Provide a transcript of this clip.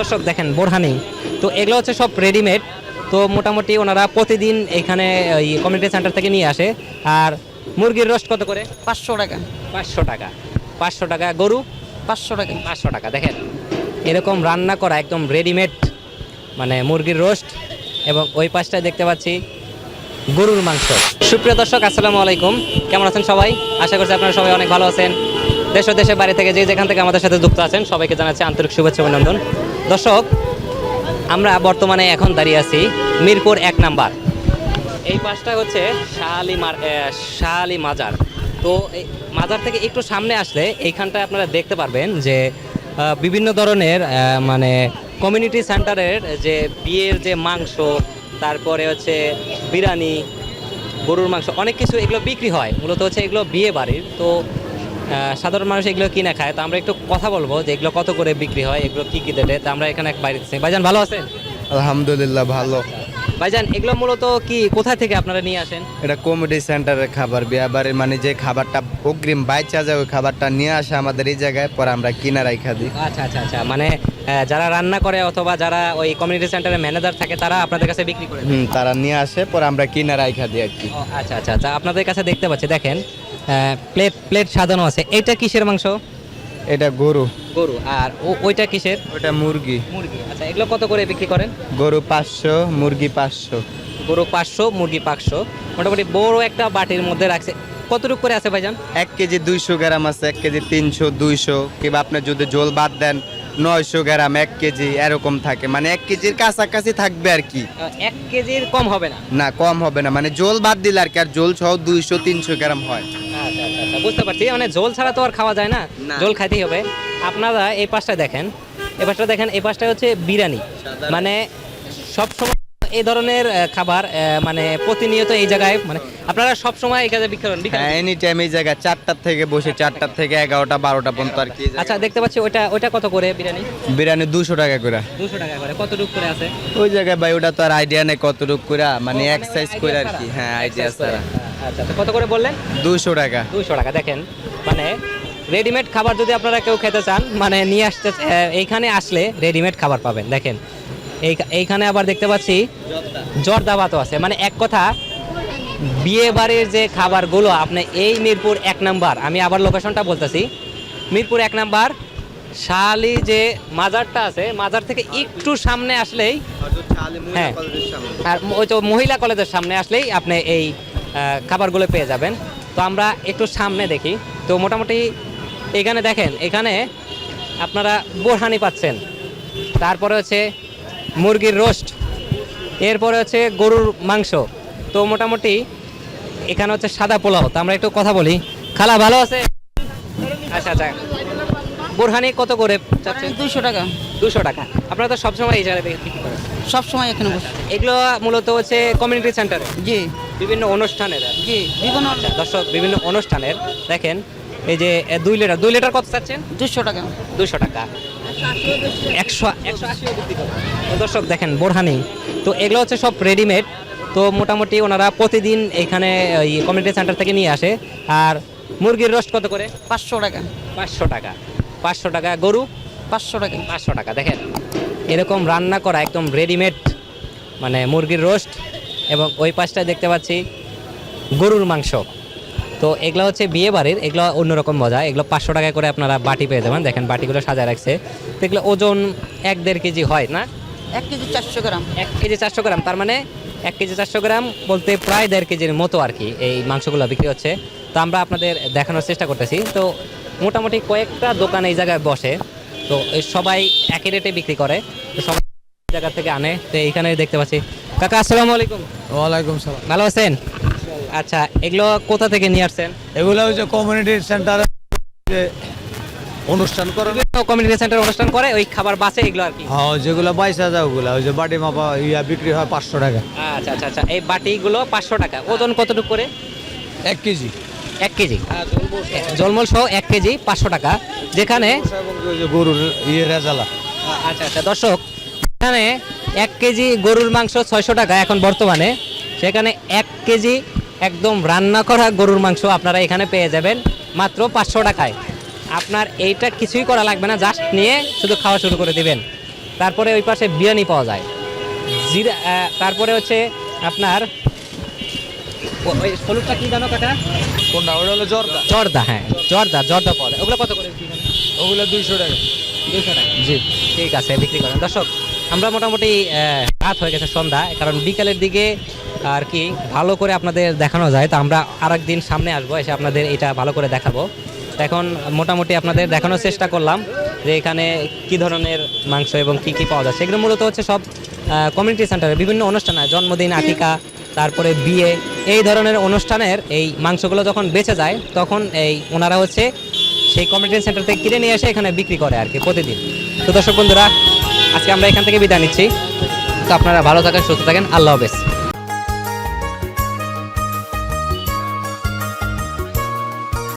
দর্শক দেখেন বোরহানি। তো এগুলো হচ্ছে সব রেডিমেড তো মোটামুটি ওনারা প্রতিদিন এখানে ওই কমিউনিটি সেন্টার থেকে নিয়ে আসে। আর মুরগির রোস্ট কত করে? পাঁচশো টাকা। পাঁচশো টাকা। পাঁচশো টাকা গরু? পাঁচশো টাকা। পাঁচশো টাকা দেখেন। এরকম রান্না করা একদম রেডিমেড মানে মুরগির রোস্ট। এবং ওই পাশটায় দেখতে পাচ্ছি গরুর মাংস। সুপ্রিয় দর্শক আসসালামু আলাইকুম। কেমন আছেন সবাই? আশা করছি আপনারা সবাই অনেক ভালো আছেন। দেশ দেশের বাইরে থেকে যে যেখান থেকে আমাদের সাথে যুক্ত আছেন সবাইকে জানাচ্ছি আন্তরিক শুভেচ্ছা অভিনন্দন। দর্শক, আমরা বর্তমানে এখন দাঁড়িয়ে আছি মিরপুর এক নাম্বার। এই পাশটা হচ্ছে শাহালি মার শাহালি মাজার। তো এই মাজার থেকে একটু সামনে আসলে এইখানটায় আপনারা দেখতে পারবেন যে বিভিন্ন ধরনের মানে কমিউনিটি সেন্টারের যে বিয়ের যে মাংস, তারপরে হচ্ছে বিরিয়ানি, গরুর মাংস, অনেক কিছু এগুলো বিক্রি হয়। মূলত হচ্ছে এগুলো বিয়ে বাড়ির। তো সাধারণ মানুষ এগুলো কিনে খায়? তো আমরা একটু কথা বলব যে এগুলো কত করে বিক্রি হয় এগুলো কি কি দেটে তো আমরা এখানে এক বাইরে ভাইজান ভালো আছেন? আলহামদুলিল্লাহ ভালো। ভাইজান এগুলো মূলত কি কোথা থেকে আপনারা নিয়ে আসেন? এটা কমেডি সেন্টারের খাবার বিয়া বাড়ির মানে যে খাবারটা অগ্রিম বাইচা যায় ওই খাবারটা নিয়ে আসে আমাদের এই জায়গায় পরে আমরা কিনা রাইখা দিই। আচ্ছা আচ্ছা আচ্ছা। মানে যারা রান্না করে অথবা যারা ওই কমিউনিটি সেন্টারের ম্যানেজার থাকে তারা আপনাদের কাছে বিক্রি করে হুম তারা নিয়ে আসে পরে আমরা কিনা রাইখা দিই আর কি। আচ্ছা আচ্ছা। আচ্ছা আপনাদের কাছে দেখতে পাচ্ছি দেখেন প্লেট প্লেট সাজানো আছে। এটা কিসের মাংস? এটা গরু। গরু। আর ও- ওইটা কিসের? ওটা মুরগি। মুরগি। আচ্ছা এগুলো কত করে বিক্রি করেন? গরু পাঁচশো মুরগি পাঁচশো। গরু পাঁচশো মুরগি পাঁচশো। মোটামুটি বড় একটা বাটির মধ্যে রাখছে। কতটুকু করে আছে ভাইজান? এক কেজি দুইশো গ্রাম আছে এক কেজি তিনশো দুইশো। কিংবা আপনি যদি ঝোল বাদ দেন নয়শো গ্রাম এক কেজি এরকম থাকে। মানে এক কেজির কাছাকাছি থাকবে আর কি। এক কেজির কম হবে না? না কম হবে না। মানে জোল বাদ দিলে আর কি আর জোল সহ দুইশো তিনশো গ্রাম হয়। আচ্ছা বুঝতে পারছি। মানে ঝোল ছাড়া তো আর খাওয়া যায় না। ঝোল খাইতেই হবে। আপনারা এই পাশটা দেখেন। এই পাশটা দেখেন এই পাশটা হচ্ছে বিরিয়ানি। মানে সব সময় এই ধরনের খাবার মানে প্রতিনিয়ত এই জায়গায় মানে আপনারা সব সময় এই কাজে বিক্রি হ্যাঁ এনি টাইম এই জায়গায় চারটার থেকে বসে চারটার থেকে এগারোটা বারোটা পর্যন্ত আর কি আচ্ছা দেখতে পাচ্ছি ওটা ওটা কত করে বিরিয়ানি? বিরিয়ানি দুশো টাকা করে। দুশো টাকা করে। কতটুকু করে আছে? ওই জায়গায় ভাই ওটা তো আর আইডিয়া নেই কতটুক করে মানে এক সাইজ করে আর কি। হ্যাঁ আইডিয়া ছাড়া। আচ্ছা আচ্ছা, কত করে বললেন? দুশো টাকা। দুশো টাকা দেখেন মানে রেডিমেড খাবার যদি আপনারা কেউ খেতে চান মানে নিয়ে আসতে এইখানে আসলে রেডিমেড খাবার পাবেন দেখেন। এই এইখানে আবার দেখতে পাচ্ছি জর্দা ভাতও আছে। মানে এক কথা বিয়ে বাড়ির যে খাবারগুলো আপনি এই মিরপুর এক নাম্বার আমি আবার লোকেশনটা বলতেছি মিরপুর এক নাম্বার শালি যে মাজারটা আছে মাজার থেকে একটু সামনে আসলেই হ্যাঁ আর ওই তো মহিলা কলেজের সামনে আসলেই আপনি এই খাবারগুলো পেয়ে যাবেন। তো আমরা একটু সামনে দেখি। তো মোটামুটি এখানে দেখেন এখানে আপনারা বোরহানি পাচ্ছেন। তারপরে হচ্ছে মুরগির রোস্ট। এরপরে হচ্ছে গরুর মাংস। তো মোটামুটি এখানে হচ্ছে সাদা পোলাও। তো আমরা একটু কথা বলি। খালা ভালো আছে? আচ্ছা আচ্ছা। বোরহানি কত করে চাচ্ছেন? দুইশো টাকা। দুশো টাকা। আপনারা তো সবসময় এই জায়গায় বিক্রি করেন। সব এখানে এগুলো মূলত হচ্ছে কমিউনিটি সেন্টারে জি। বিভিন্ন অনুষ্ঠানের। কি। জি বিভিন্ন আচ্ছা, দর্শক বিভিন্ন অনুষ্ঠানের। দেখেন এই যে দুই লিটার দুই লিটার কত চাচ্ছেন? দুশো টাকা। দুশো টাকা। একশো একশো। তো দর্শক দেখেন বোরহানি। তো এগুলো হচ্ছে সব রেডিমেড তো মোটামুটি ওনারা প্রতিদিন এখানে ওই কমিউনিটি সেন্টার থেকে নিয়ে আসে। আর মুরগির রোস্ট কত করে? পাঁচশো টাকা। পাঁচশো টাকা। পাঁচশো টাকা গরু? পাঁচশো টাকা। পাঁচশো টাকা। দেখেন এরকম রান্না করা একদম রেডিমেড মানে মুরগির রোস্ট এবং ওই পাশটায় দেখতে পাচ্ছি গরুর মাংস। তো এগুলো হচ্ছে বিয়ে বাড়ির এগুলো অন্যরকম মজা। এগুলো পাঁচশো টাকা করে আপনারা বাটি পেয়ে যাবেন। দেখেন বাটিগুলো সাজায় রাখছে। তো এগুলো ওজন এক দেড় কেজি হয় না? এক কেজি চারশো গ্রাম। এক কেজি চারশো গ্রাম। তার মানে এক কেজি চারশো গ্রাম বলতে প্রায় দেড় কেজির মতো আর কি এই মাংসগুলো বিক্রি হচ্ছে। তো আমরা আপনাদের দেখানোর চেষ্টা করতেছি। তো মোটামুটি কয়েকটা দোকান এই জায়গায় বসে। তো সবাই একই রেটে বিক্রি করে। তো সবাই জায়গা থেকে আনে। তো এইখানে দেখতে পাচ্ছি কাকা আসসালামু আলাইকুম। ওয়ালাইকুম সালাম। ভালো আছেন? আচ্ছা এগুলো কোথা থেকে নিয়ে আসছেন? এগুলো হচ্ছে কমিউনিটি সেন্টার অনুষ্ঠান করে কমিউনিটি সেন্টার অনুষ্ঠান করে ওই খাবার বাসে এগুলো আর কি? হ্যাঁ যেগুলো বাইশ হাজার ওগুলো ওই যে বাটি মাপা ইয়া বিক্রি হয় পাঁচশো টাকা। আচ্ছা আচ্ছা আচ্ছা এই বাটিগুলো পাঁচশো টাকা। ওজন কতটুকু করে? এক কেজি। এক কেজি। জলমল সহ। এক কেজি পাঁচশো টাকা। যেখানে গরুর ইয়ে রেজালা। আচ্ছা আচ্ছা দর্শক এখানে এক কেজি গরুর মাংস ছয়শো টাকা এখন বর্তমানে। সেখানে এক কেজি একদম রান্না করা গরুর মাংস আপনারা এখানে পেয়ে যাবেন মাত্র পাঁচশো টাকায়। আপনার এইটা কিছুই করা লাগবে না জাস্ট নিয়ে শুধু খাওয়া শুরু করে দিবেন। তারপরে ওই পাশে বিরিয়ানি পাওয়া যায়। জিরা তারপরে হচ্ছে আপনার ওই হলুদটা কি জানো কাকা? কোনটা? ওটা হলো জর্দা। জর্দা হ্যাঁ জর্দা জর্দা পাওয়া যায় ওগুলো কত করে ওগুলো দুইশো টাকা। দুইশো টাকা। জি ঠিক আছে বিক্রি করেন। দর্শক আমরা মোটামুটি রাত হয়ে গেছে সন্ধ্যা, কারণ বিকেলের দিকে আর কি ভালো করে আপনাদের দেখানো যায়। তো আমরা আর দিন সামনে আসব, এসে আপনাদের এটা ভালো করে দেখাবো। এখন মোটামুটি আপনাদের দেখানোর চেষ্টা করলাম যে এখানে কি ধরনের মাংস এবং কি কি পাওয়া যাচ্ছে এগুলো মূলত হচ্ছে সব কমিউনিটি সেন্টারে বিভিন্ন অনুষ্ঠান হয়। জন্মদিন আটিকা তারপরে বিয়ে, এই ধরনের অনুষ্ঠানের এই মাংসগুলো যখন বেঁচে যায়, তখন এই ওনারা হচ্ছে সেই কমিউনিটি সেন্টার থেকে কিনে নিয়ে এসে এখানে বিক্রি করে আর কি প্রতিদিন। তো দর্শক বন্ধুরা আজকে আমরা এখান থেকে বিদায় নিচ্ছি। তো আপনারা ভালো থাকেন সুস্থ থাকেন। আল্লাহ হাফেজ।